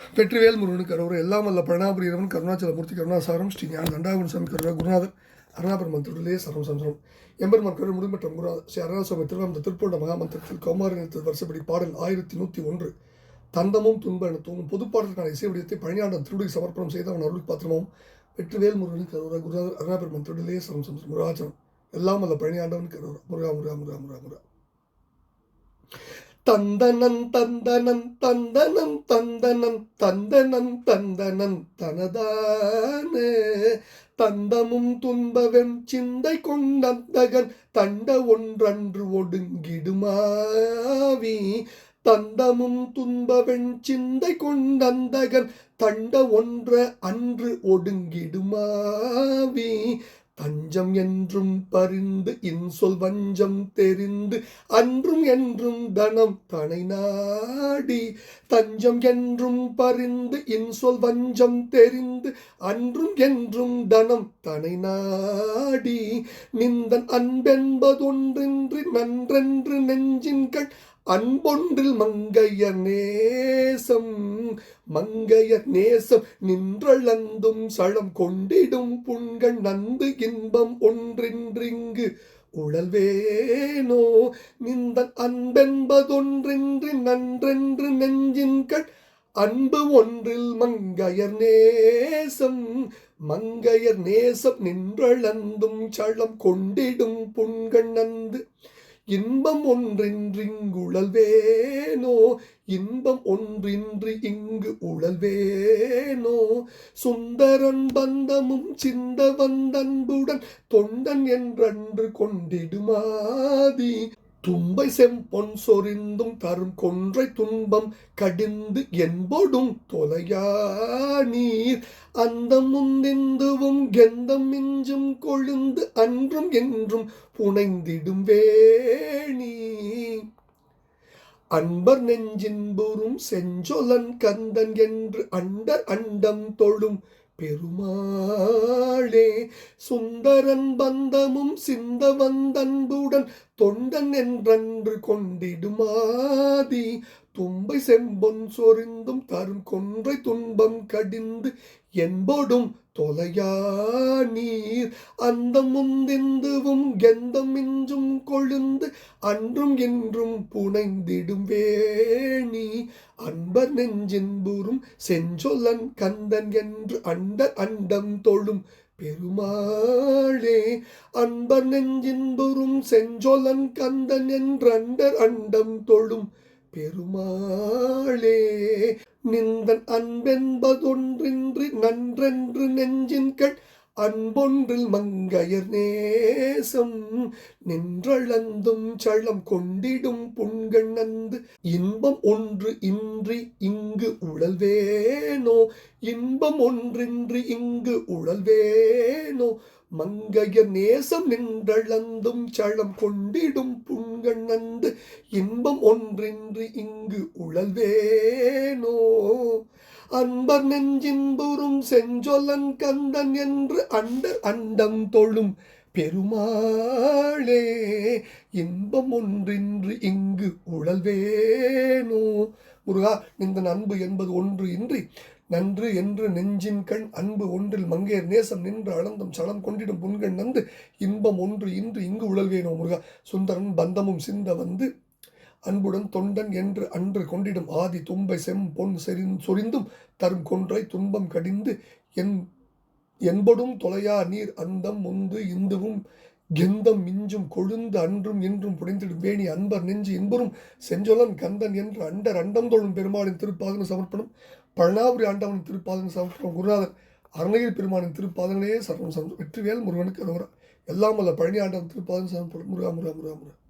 வெற்றிவேல் முருகனுக்கு அரோர் எல்லாம் வல்ல பழனாபுரி கருணாச்சலமூர்த்தி கருணாசாரம் ஸ்ரீ ஞான தண்டாபுரம் சாமி கருணா குருநாதர் அருணாபுரம் தொழிலே சரம் சம்சரம் எம்பெருமான் கரு முடிமற்ற குருநாதர் ஸ்ரீ அருணாசுவாமி திருவாமந்த திருப்பூண்ட மகாமந்திரத்தில் கௌமாரி வருஷப்படி பாடல் ஆயிரத்தி நூற்றி ஒன்று. தந்தமும் துன்ப என தூங்கும் பொதுப்பாடலுக்கான இசை வடிவத்தை பழனியாண்டன் திருடி சமர்ப்பணம் செய்த அவன் அருள் பாத்திரமும். வெற்றிவேல் முருகனுக்கு அரோரா குருநாதர் அருணாபுரம் தொழிலே சரம் சம்சரம் முருகாச்சலம். எல்லாம் வல்ல பழனியாண்டவன் அரோரா முருகா முருகா முருகா முருகா முருகா. தந்தனன் தந்தனன் தந்தனன் தந்தனன் தந்தனன் தந்தனன் தனதானே. தந்தமும் துன்பவெம் சிந்தை கொண்டந்தகன் தண்ட ஒன்றன்று ஒடுங்கிடுமாவி. தந்தமும் துன்பவன் சிந்தை கொண்டந்தகன் தண்ட ஒன்ற அன்று ஒடுங்கிடுமாவி. தஞ்சம் என்றும் பரிந்து இன்சொல் வஞ்சம் தெரிந்து அன்றும் என்றும் தனம் தனை நாடி. தஞ்சம் என்றும் பரிந்து இன்சொல் வஞ்சம் தெரிந்து அன்றும் என்றும் தனம் தனை நாடி. நிந்தன் அன்பென்பதொன்றின்றி நன்றென்று நெஞ்சின் கண் அன்பொன்றில் மங்கைய நேசம். மங்கையர் நேசம் நின்றளந்தும் சளம் கொண்டிடும் புண்கள் நந்து இன்பம் ஒன்றின்றிங்கு உழல்வேனோ நிந்தன் அன்பென்பதொன்றின்றி நன்றென்று நெஞ்சின் கண் அன்பு ஒன்றில் மங்கையர் நேசம் மங்கையர் நேசம் நின்றளந்தும் சளம் கொண்டிடும் புண்கள் நந்து இன்பம் ஒன்றின்றிங்குழல்வேனோ? இன்பம் ஒன்றின்றி இங்கு உழல்வேனோ? சுந்தரன் பந்தமும் சிந்த வந்தன்புடன் தொண்டன் என்றன்று கொண்டிடுமாதி. தும்பை செம்பொன் சொரிந்தும் தரும் கொன்றை துன்பம் கடிந்து என்போடும் தொலையா நீர். அந்த முந்திந்துவும் கெந்தம் மிஞ்சும் கொழுந்து அன்றும் என்றும் புனைந்திடும் வேணி. அன்பர் நெஞ்சின்புறும் செஞ்சொலன் கந்தன் என்று அண்டர் அண்டம் தொழும் பெருமாளே சுந்தரன் பந்தமும் சிந்த வந்தன்புடன் தொண்டன் என்றன்று கொண்டிடுமாதி. தும்பை செம்பொன் சொரிந்தும் தரும் கொன்றை துன்பம் கடிந்து என்பொடும் தொலையா நீர். அந்த முந்திந்துவும் கெந்தம் இன்றும் அன்றும் என்றும் புனைந்திடும் வேணி. அன்பர் நெஞ்சின்புறும் செஞ்சொல்லன் கந்தன் என்று அண்டர் அண்டம் தொழும் பெருமாளே. அன்பர் நெஞ்சின்புறும் செஞ்சொலன் கந்தன் என்றண்டர் அண்டம் தொழும் பெருமாளே. நிந்தன் அன்பென்பதொன்றின்றி நன்றென்று நெஞ்சின் நெஞ்சின்கள் அன்பொன்றில் மங்கையர் நேசம் நின்றளந்தும் சளம் கொண்டிடும் புண்கண்ணந்து இன்பம் ஒன்று இன்றி இங்கு உழல்வேனோ இன்பம் ஒன்றின்றி இங்கு உழல்வேனோ மங்கையர் நேசம் நின்றளந்தும் சளம் கொண்டிடும் புண்கண்ணந்து இன்பம் ஒன்றின்றி இங்கு உழல்வேனோ. அன்பர் நெஞ்சின்புறும் செஞ்சொல்லன் கந்தன் என்று அண்டர் அண்டம் தொழும் பெருமாளே இன்பம் ஒன்றின்றி இங்கு உழல்வேனோ. முருகா இந்த அன்பு என்பது ஒன்று இன்றி நன்று என்று நெஞ்சின் கண் அன்பு ஒன்றில் மங்கையர் நேசம் நின்று அளந்தும் சலம் கொண்டிடும் புன்கண் நந்து இன்பம் ஒன்று இன்று இங்கு உழல்வேனோ முருகா. சுந்தரன் பந்தமும் சிந்த வந்து அன்புடன் தொண்டன் என்று அன்று கொண்டிடும் ஆதி தும்பை செம் பொன் செறிந் சொரிந்தும் தரும் கொன்றை துன்பம் கடிந்து என் என்படும் தொலையா நீர் அந்தம் முந்து இந்துவும் கெந்தம் மிஞ்சும் கொழுந்து அன்றும் இன்றும் புடைந்திடும் வேணி அன்பர் நெஞ்சு இன்பரும் செஞ்சொலன் கந்தன் என்று அண்டர் அண்டம் தோழும் பெருமாளின் திருப்பாதன சமர்ப்பணம் பழனாபுரி ஆண்டவனின் திருப்பாதன சமர்ப்பணம் குருநாதன் அருணகிரி பெருமானின் திருப்பாதனையே சர்வம் சம வெற்றிவேல் முருகனுக்கு அனுகிறா எல்லாம் அல்ல பழனி ஆண்டவன் திருப்பாதன சமர்ப்பணம். முருகா முருகா முருகா முருகா.